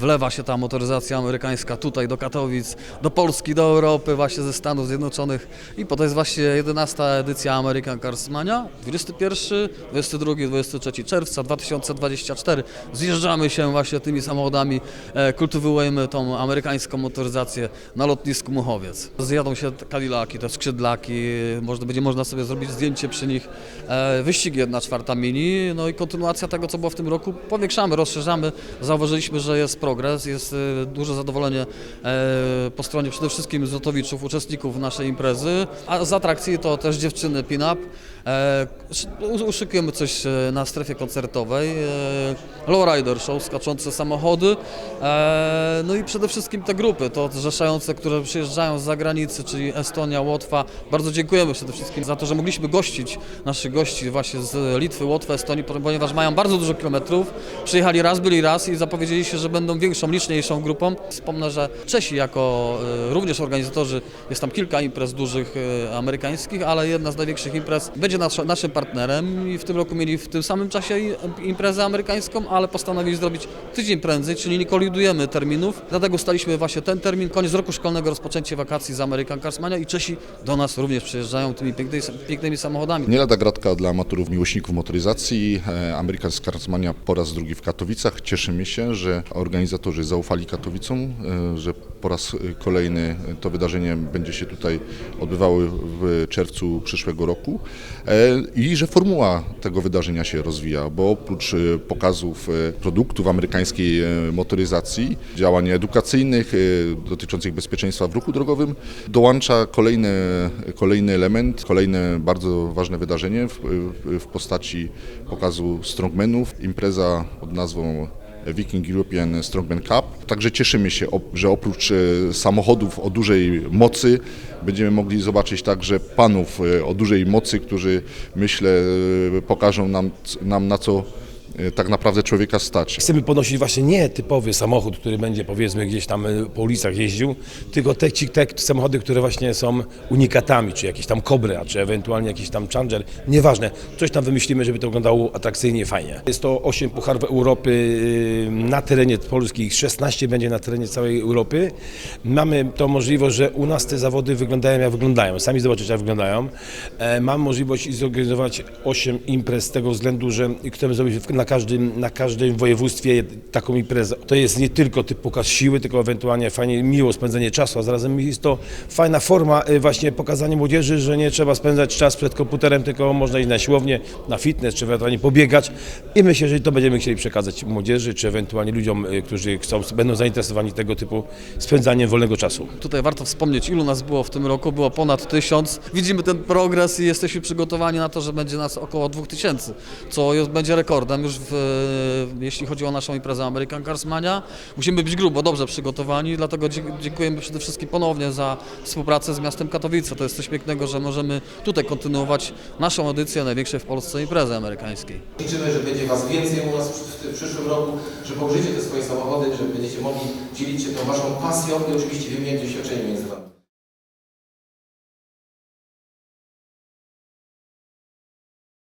Wlewa się ta motoryzacja amerykańska tutaj do Katowic, do Polski, do Europy, właśnie ze Stanów Zjednoczonych. I to jest właśnie 11 edycja American Cars Mania. 21, 22, 23 czerwca 2024. Zjeżdżamy się właśnie tymi samochodami, e, kultywujemy tą amerykańską motoryzację na lotnisku Muchowiec. Zjadą się te Cadillaki, te skrzydlaki, można, będzie można sobie zrobić zdjęcie przy nich. E, wyścigi 1 czwarta mini, no i kontynuacja tego, co było w tym roku. Powiększamy, rozszerzamy. Zauważyliśmy, że jest progres, jest e, duże zadowolenie e, po stronie przede wszystkim złotowiczów, uczestników naszej imprezy, a z atrakcji to też dziewczyny pin-up. E, uszykujemy coś na strefie koncertowej, lowrider show, skaczące samochody, no i przede wszystkim te grupy, to zrzeszające, które przyjeżdżają z zagranicy, czyli Estonia, Łotwa. Bardzo dziękujemy przede wszystkim za to, że mogliśmy gościć naszych gości właśnie z Litwy, Łotwy, Estonii, ponieważ mają bardzo dużo kilometrów. Przyjechali raz, byli raz i zapowiedzieli się, że będą większą, liczniejszą grupą. Wspomnę, że Czesi jako e, również organizatorzy, jest tam kilka imprez dużych e, amerykańskich, ale jedna z największych imprez będzie nasz, naszym partnerem i w tym roku mieli w tym samym czasie imprezę amerykańską, ale postanowili zrobić tydzień prędzej, czyli nie kolidujemy terminów. Dlatego ustaliśmy właśnie ten termin, koniec roku szkolnego, rozpoczęcie wakacji z American Cars Mania i Czesi do nas również przyjeżdżają tymi pięknymi, pięknymi samochodami. Nie lada gratka dla amatorów miłośników motoryzacji. E, American Scarsmania po raz drugi w Katowicach. Cieszymy się, że organizatorzy zaufali Katowicom, e, że po raz e, kolejny to wydarzenie będzie się tutaj odbywało w czerwcu przyszłego roku e, i że formuła tego wydarzenia się rozwija, bo oprócz pokazów produktów amerykańskiej motoryzacji, działań edukacyjnych dotyczących bezpieczeństwa w ruchu drogowym, dołącza kolejny, kolejny element, kolejne bardzo ważne wydarzenie w, w, w postaci pokazu strongmenów. Impreza pod nazwą Viking European Strongman Cup. Także cieszymy się, że oprócz e, samochodów o dużej mocy będziemy mogli zobaczyć także panów e, o dużej mocy, którzy myślę e, pokażą nam, nam na co tak naprawdę człowieka stać. Chcemy ponosić właśnie nie typowy samochód, który będzie powiedzmy gdzieś tam y, po ulicach jeździł, tylko te, ci- te samochody, które właśnie są unikatami, czy jakieś tam Cobra, czy ewentualnie jakiś tam Charger, nieważne. Coś tam wymyślimy, żeby to wyglądało atrakcyjnie, fajnie. Jest to 8 pucharów Europy y, na terenie Polski, 16 będzie na terenie całej Europy. Mamy tą możliwość, że u nas te zawody wyglądają jak wyglądają. Sami zobaczycie jak wyglądają. E, Mam możliwość zorganizować 8 imprez z tego względu, że chcemy zrobić na każdym, na każdym województwie taką imprezę. To jest nie tylko typ pokaz siły, tylko ewentualnie fajnie, miło spędzenie czasu, a zarazem jest to fajna forma y, właśnie pokazania młodzieży, że nie trzeba spędzać czas przed komputerem, tylko można iść na siłownię, na fitness, czy ewentualnie pobiegać i myślę, że to będziemy chcieli przekazać młodzieży, czy ewentualnie ludziom, y, którzy chcą, będą zainteresowani tego typu spędzaniem wolnego czasu. Tutaj warto wspomnieć, ilu nas było w tym roku. Było ponad tysiąc. Widzimy ten progres i jesteśmy przygotowani na to, że będzie nas około 2000, co jest, będzie rekordem już w, jeśli chodzi o naszą imprezę American Cars Mania. Musimy być grubo, dobrze przygotowani, dlatego dziękujemy przede wszystkim ponownie za współpracę z miastem Katowice. To jest coś pięknego, że możemy tutaj kontynuować naszą edycję największej w Polsce imprezy amerykańskiej. Liczymy, że będzie Was więcej u nas w, przyszłym roku, że położycie te swoje samochody, że będziecie mogli dzielić się tą Waszą pasją i oczywiście wymieniać doświadczenia między Wami.